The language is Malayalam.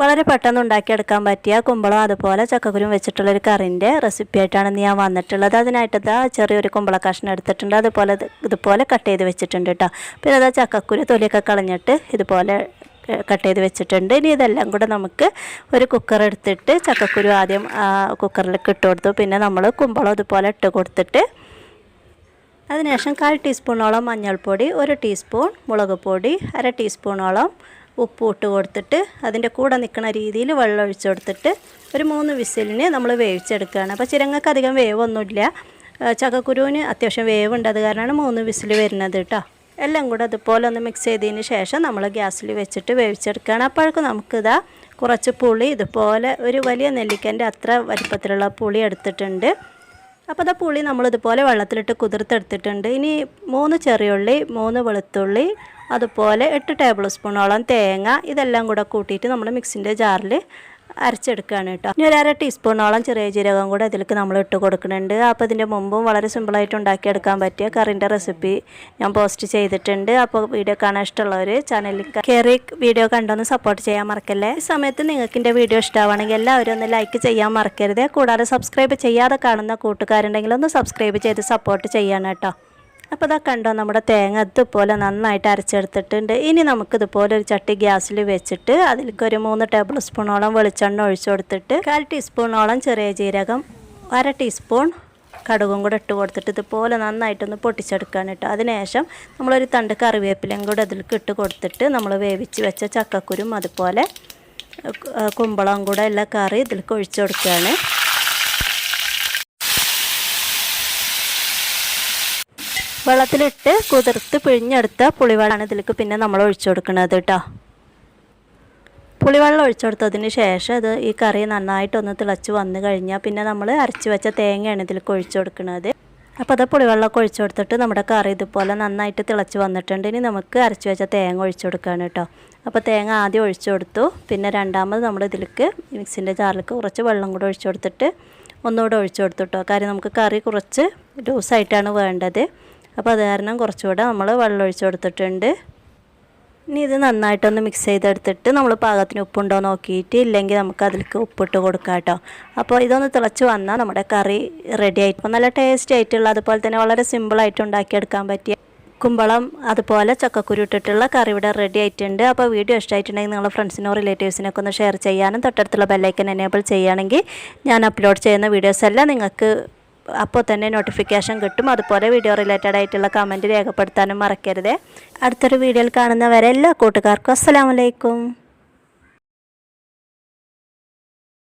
വളരെ പെട്ടെന്ന് ഉണ്ടാക്കിയെടുക്കാൻ പറ്റിയ കുമ്പളം അതുപോലെ ചക്കക്കുരും വെച്ചിട്ടുള്ളൊരു കറിന്റെ റെസിപ്പി ആയിട്ടാണ് ഇന്ന് ഞാൻ വന്നിട്ടുള്ളത്. അതിനായിട്ട് ഇതാ ചെറിയൊരു കുമ്പള കഷ്ണം എടുത്തിട്ടുണ്ട്. അതുപോലെ ഇതുപോലെ കട്ട് ചെയ്ത് വെച്ചിട്ടുണ്ട് കേട്ടോ പിന്നെ അതാ ചക്കക്കുരു തൊലിയൊക്കെ കളഞ്ഞിട്ട് ഇതുപോലെ കട്ട് ചെയ്ത് വെച്ചിട്ടുണ്ട്. ഇനി ഇതെല്ലാം കൂടെ നമുക്ക് ഒരു കുക്കർ എടുത്തിട്ട് ചക്കക്കുരു ആദ്യം കുക്കറിലേക്ക് ഇട്ട് കൊടുത്തു. പിന്നെ നമ്മൾ കുമ്പളം ഇതുപോലെ ഇട്ട് കൊടുത്തിട്ട് അതിനുശേഷം കാൽ ടീസ്പൂണോളം മഞ്ഞൾപ്പൊടി ഒരു ടീസ്പൂൺ മുളക് പൊടി അര ടീസ്പൂണോളം ഉപ്പ് ഇട്ട് കൊടുത്തിട്ട് അതിന്റെ കൂടെ നിൽക്കുന്ന രീതിയിൽ വെള്ളം ഒഴിച്ചു കൊടുത്തിട്ട് ഒരു മൂന്ന് വിസിലിന് നമ്മൾ വേവിച്ചെടുക്കുകയാണ്. അപ്പോൾ ചിരങ്ങക്ക് അധികം വേവൊന്നുമില്ല. ചകക്കുരുവിന് അത്യാവശ്യം വേവുണ്ട്. അത് കാരണമാണ് മൂന്ന് വിസിൽ വരുന്നത് കേട്ടോ. എല്ലാം കൂടെ അതുപോലെ ഒന്ന് മിക്സ് ചെയ്തതിന് ശേഷം നമ്മൾ ഗ്യാസിൽ വെച്ചിട്ട് വേവിച്ചെടുക്കുകയാണ്. അപ്പോഴേക്കും നമുക്കിതാ കുറച്ച് പുളി ഇതുപോലെ ഒരു വലിയ നെല്ലിക്കന്റെ അത്ര വലിപ്പത്തിലുള്ള പുളി എടുത്തിട്ടുണ്ട്. അപ്പോൾ അതാ പുളി നമ്മളിതുപോലെ വെള്ളത്തിലിട്ട് കുതിർത്തെടുത്തിട്ടുണ്ട്. ഇനി മൂന്ന് ചെറിയുള്ളി മൂന്ന് വെളുത്തുള്ളി അതുപോലെ എട്ട് ടേബിൾ സ്പൂണോളം തേങ്ങ ഇതെല്ലാം കൂടെ കൂട്ടിയിട്ട് നമ്മൾ മിക്സിന്റെ ജാറിൽ അരച്ചെടുക്കുകയാണ് കേട്ടോ. ഇനി ഒരു അര ടീസ്പൂണോളം ചെറിയ ജീരകം കൂടെ അതിലേക്ക് നമ്മൾ ഇട്ട് കൊടുക്കുന്നുണ്ട്. അപ്പോൾ ഇതിന്റെ മുമ്പും വളരെ സിമ്പിളായിട്ട് ഉണ്ടാക്കിയെടുക്കാൻ പറ്റിയ കറിന്റെ റെസിപ്പി ഞാൻ പോസ്റ്റ് ചെയ്തിട്ടുണ്ട്. അപ്പോൾ വീഡിയോ കാണാൻ ഇഷ്ടമുള്ളവർ ചാനലിൽ കയറി വീഡിയോ കണ്ടൊന്ന് സപ്പോർട്ട് ചെയ്യാൻ മറക്കല്ലേ? ഈ സമയത്ത് നിങ്ങൾക്ക് എന്റെ വീഡിയോ ഇഷ്ടമാണെങ്കിൽ എല്ലാവരും ഒന്ന് ലൈക്ക് ചെയ്യാൻ മറക്കരുത്. കൂടാതെ സബ്സ്ക്രൈബ് ചെയ്യാതെ കാണുന്ന കൂട്ടുകാരുണ്ടെങ്കിൽ ഒന്ന് സബ്സ്ക്രൈബ് ചെയ്ത് സപ്പോർട്ട് ചെയ്യണം കേട്ടോ. അപ്പോൾ ഇതാ കണ്ടോ നമ്മുടെ തേങ്ങ ഇതുപോലെ നന്നായിട്ട് അരച്ചെടുത്തിട്ടുണ്ട്. ഇനി നമുക്കിതുപോലെ ഒരു ചട്ടി ഗ്യാസിൽ വെച്ചിട്ട് അതിലേക്ക് ഒരു മൂന്ന് ടേബിൾ സ്പൂണോളം വെളിച്ചെണ്ണ ഒഴിച്ചു കൊടുത്തിട്ട് കാൽ ടീസ്പൂണോളം ചെറിയ ജീരകം അര ടീസ്പൂൺ കടുകും കൂടെ ഇട്ട് കൊടുത്തിട്ട് ഇതുപോലെ നന്നായിട്ടൊന്ന് പൊട്ടിച്ചെടുക്കുകയാണ് കേട്ടോ. അതിനുശേഷം നമ്മളൊരു തണ്ട് കറിവേപ്പിലയും കൂടെ അതിലേക്ക് ഇട്ട് കൊടുത്തിട്ട് നമ്മൾ വേവിച്ച് വെച്ച ചക്കക്കുരും അതുപോലെ കുമ്പളം കൂടെ എല്ലാ കറി ഇതിലേക്ക് ഒഴിച്ചു കൊടുക്കുകയാണ്. വെള്ളത്തിലിട്ട് കുതിർത്ത് പിഴിഞ്ഞെടുത്ത പുളിവെള്ളമാണ് ഇതിലേക്ക് പിന്നെ നമ്മൾ ഒഴിച്ചു കൊടുക്കുന്നത് കേട്ടോ. പുളിവെള്ളം ഒഴിച്ചു കൊടുത്തതിന് ശേഷം അത് ഈ കറി നന്നായിട്ടൊന്ന് തിളച്ച് വന്നു കഴിഞ്ഞാൽ പിന്നെ നമ്മൾ അരച്ച് വെച്ച തേങ്ങയാണ് ഇതിലേക്ക് ഒഴിച്ചു കൊടുക്കുന്നത്. അപ്പോൾ അത് പുളിവെള്ളമൊക്കെ ഒഴിച്ചു കൊടുത്തിട്ട് നമ്മുടെ കറി ഇതുപോലെ നന്നായിട്ട് തിളച്ച് വന്നിട്ടുണ്ട്. ഇനി നമുക്ക് അരച്ച് വെച്ച തേങ്ങ ഒഴിച്ചു കൊടുക്കുകയാണ് കേട്ടോ. അപ്പോൾ തേങ്ങ ആദ്യം ഒഴിച്ചു കൊടുത്തു. പിന്നെ രണ്ടാമത് നമ്മൾ ഇതിലേക്ക് മിക്സിന്റെ ജാറിലേക്ക് കുറച്ച് വെള്ളം കൂടെ ഒഴിച്ചു കൊടുത്തിട്ട് ഒന്നുകൂടെ ഒഴിച്ചു കൊടുത്തു കേട്ടോ. കാര്യം നമുക്ക് കറി കുറച്ച് ലൂസായിട്ടാണ് വേണ്ടത്. അപ്പോൾ അത് കാരണം കുറച്ചുകൂടെ നമ്മൾ വെള്ളം ഒഴിച്ചു കൊടുത്തിട്ടുണ്ട്. ഇനി ഇത് നന്നായിട്ടൊന്ന് മിക്സ് ചെയ്തെടുത്തിട്ട് നമ്മൾ പാകത്തിന് ഉപ്പുണ്ടോ നോക്കിയിട്ട് ഇല്ലെങ്കിൽ നമുക്ക് അതിലേക്ക് ഉപ്പിട്ട് കൊടുക്കാം കേട്ടോ. അപ്പോൾ ഇതൊന്ന് തിളച്ച് വന്നാൽ നമ്മുടെ കറി റെഡി ആയിട്ട് നല്ല ടേസ്റ്റി ആയിട്ടുള്ള അതുപോലെ തന്നെ വളരെ സിമ്പിളായിട്ട് ഉണ്ടാക്കിയെടുക്കാൻ പറ്റിയ കുമ്പളം അതുപോലെ ചക്കക്കുരു ഇട്ടിട്ടുള്ള കറി ഇവിടെ റെഡി ആയിട്ടുണ്ട്. അപ്പോൾ വീഡിയോ ഇഷ്ടമായിട്ടുണ്ടെങ്കിൽ നിങ്ങളുടെ ഫ്രണ്ട്സിനോ റിലേറ്റീവ്സിനൊക്കെ ഒന്ന് ഷെയർ ചെയ്യാനും തൊട്ടടുത്തുള്ള ബെല്ലൈക്കൻ എനേബിൾ ചെയ്യുകയാണെങ്കിൽ ഞാൻ അപ്ലോഡ് ചെയ്യുന്ന വീഡിയോസ് എല്ലാം നിങ്ങൾക്ക് അപ്പോൾ തന്നെ നോട്ടിഫിക്കേഷൻ കിട്ടും. അതുപോലെ വീഡിയോ റിലേറ്റഡ് ആയിട്ടുള്ള കമന്റ് രേഖപ്പെടുത്താനും മറക്കരുത്. അടുത്തൊരു വീഡിയോയിൽ കാണുന്നവരെ എല്ലാ കൂട്ടുകാർക്കും അസ്സലാമലൈക്കും